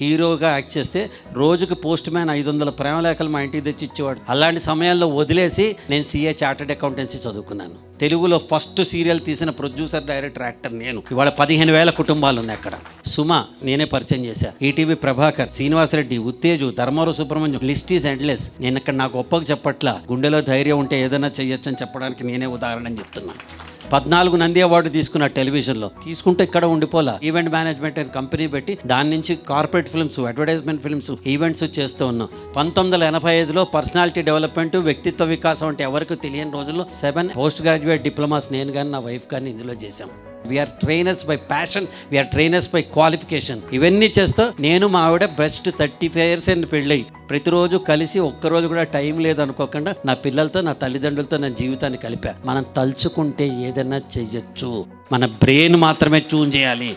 హీరోగా యాక్ట్ చేస్తే రోజుకి పోస్ట్ మ్యాన్ ఐదు వందల ప్రేమలేఖలు మా ఇంటికి తెచ్చి ఇచ్చేవాడు. అలాంటి సమయాల్లో వదిలేసి నేను సీఏ చార్టెడ్ అకౌంటెన్సీ చదువుకున్నాను. తెలుగులో ఫస్ట్ సీరియల్ తీసిన ప్రొడ్యూసర్ డైరెక్టర్ యాక్టర్ నేను. ఇవాళ పదిహేను వేల కుటుంబాలు ఉన్నాయి అక్కడ. సుమ నేనే పరిచయం చేశాను ETV Prabhakar Srinivasa Reddy Uttej Dharmarao Subrahmanyam. List is endless. నేను ఇక్కడ నాకు గొప్పకు చెప్పట్లా. గుండెలో ధైర్యం ఉంటే ఏదైనా చేయొచ్చని చెప్పడానికి నేనే ఉదాహరణ చెప్తున్నాను. పద్నాలుగు నంది అవార్డు తీసుకున్న టెలివిజన్లో తీసుకుంటే ఇక్కడ ఉండిపోలా. ఈవెంట్ మేనేజ్మెంట్ అని కంపెనీ పెట్టి దాని నుంచి corporate films advertisement films events చేస్తూ ఉన్నాం. పంతొమ్మిది వందల ఎనభై ఐదులో పర్సనాలిటీ డెవలప్మెంట్ వ్యక్తిత్వ వికాసం అంటే ఎవరికి తెలియని రోజుల్లో సెవెన్ పోస్ట్ గ్రాడ్యుయేట్ డిప్లొమాస్ నేను కానీ నా వైఫ్ కానీ ఇందులో చేశాం. We're trainers by passion we're trainers by qualification ఇవన్నీ చేస్తూ నేను మా ఆవిడ best thirty five years and పెళ్ళి. ప్రతిరోజు కలిసి ఒక్కరోజు కూడా టైం లేదనుకోకుండా నా పిల్లలతో నా తల్లిదండ్రులతో నా జీవితాన్ని కలిపా. మనం తలుచుకుంటే ఏదైనా చెయ్యొచ్చు. మన బ్రెయిన్ మాత్రమే ట్యూన్ చేయాలి.